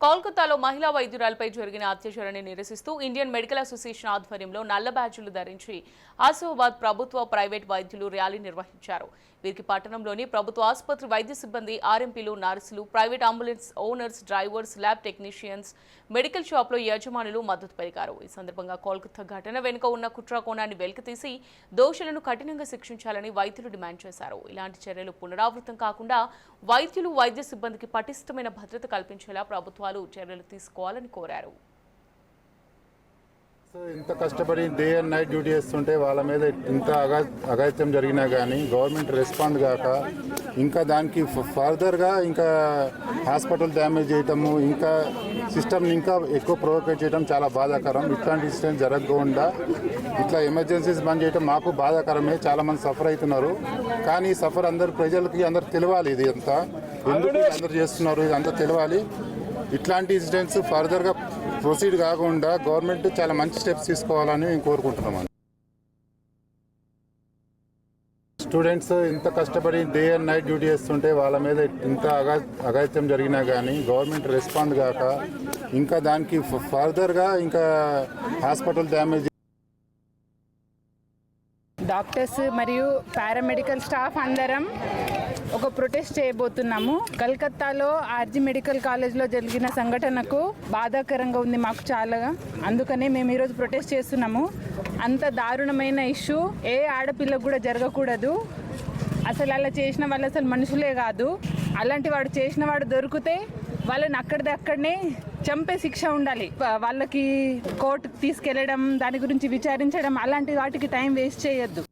కోల్కతాలో మహిళా వైద్యురాలపై జరిగిన అత్యాచారాన్ని నిరసిస్తూ ఇండియన్ మెడికల్ అసోసియేషన్ ఆధ్వర్యంలో నల్ల బ్యాడ్జీలు ధరించి ఆసిఫాబాద్ ప్రభుత్వ ప్రైవేట్ వైద్యులు ర్యాలీ నిర్వహించారు. వీరికి పట్టణంలోని ప్రభుత్వ ఆసుపత్రి వైద్య సిబ్బంది ఆర్ఎంపీలు నర్సులు private ambulance owners drivers lab technicians medical షాప్లో యజమానులు మద్దతు పలికారు. ఈ సందర్భంగా కోల్కతా ఘటన వెనుక ఉన్న కుట్ర కోణాన్ని వెలికితీసి దోషులను కఠినంగా శిక్షించాలని వైద్యులు డిమాండ్ చేశారు. ఇలాంటి చర్యలు పునరావృతం కాకుండా వైద్యులు వైద్య సిబ్బందికి పటిష్టమైన భద్రత కల్పించేలా ప్రభుత్వాలు చర్యలు తీసుకోవాలని కోరారు. సో ఇంత కష్టపడి డే అండ్ నైట్ డ్యూటీ చేస్తుంటే వాళ్ళ మీద ఇంత అగా అఘాయిత్యం జరిగినా కానీ గవర్నమెంట్ రెస్పాండ్ కాక ఇంకా దానికి ఫర్దర్గా ఇంకా హాస్పిటల్ డ్యామేజ్ చేయటము ఇంకా సిస్టమ్ని ఇంకా ఎక్కువ ప్రొవోకేట్ చేయడం చాలా బాధాకరం. ఇట్లాంటి ఇన్సిడెంట్ జరగకుండా ఇట్లా ఎమర్జెన్సీస్ బంద్ చేయడం మాకు బాధాకరమే. చాలామంది సఫర్ అవుతున్నారు. కానీ సఫర్ అందరు ప్రజలకి అందరు తెలియాలి ఇది అంతా. ఎందుకు అందరు చేస్తున్నారు? ఇది అంతా తెలియాలి. ఇట్లాంటి ఇన్సిడెంట్స్ ఫర్దర్గా ప్రొసీడ్ కాకుండా గవర్నమెంట్ చాలా మంచి స్టెప్స్ తీసుకోవాలని మేము కోరుకుంటున్నాం స్టూడెంట్స్ ఇంత కష్టపడి డే అండ్ నైట్ డ్యూటీ చేస్తుంటే వాళ్ళ మీద ఇంత అగా అఘాయిత్యం జరిగినా కానీ గవర్నమెంట్ రెస్పాండ్ కాక ఇంకా దానికి ఫర్దర్గా ఇంకా హాస్పిటల్ డ్యామేజ్ డాక్టర్స్ మరియు పారామెడికల్ స్టాఫ్ అందరం ఒక ప్రొటెస్ట్ చేయబోతున్నాము. కలకత్తాలో ఆర్జీ మెడికల్ కాలేజ్లో జరిగిన సంఘటనకు బాధాకరంగా ఉంది మాకు చాలా. అందుకనే మేము ఈరోజు ప్రొటెస్ట్ చేస్తున్నాము. అంత దారుణమైన ఇష్యూ ఏ ఆడపిల్లకు కూడా జరగకూడదు. అసలు అలా చేసిన వాళ్ళు అసలు మనుషులే కాదు. అలాంటి వాడు చేసిన వాడు దొరికితే వాళ్ళని అక్కడిదక్కడనే చంపే శిక్ష ఉండాలి. వాళ్ళకి కోర్టు తీసుకెళ్ళడం దాని గురించి విచారించడం అలాంటి వాటికి టైం వేస్ట్ చేయొద్దు.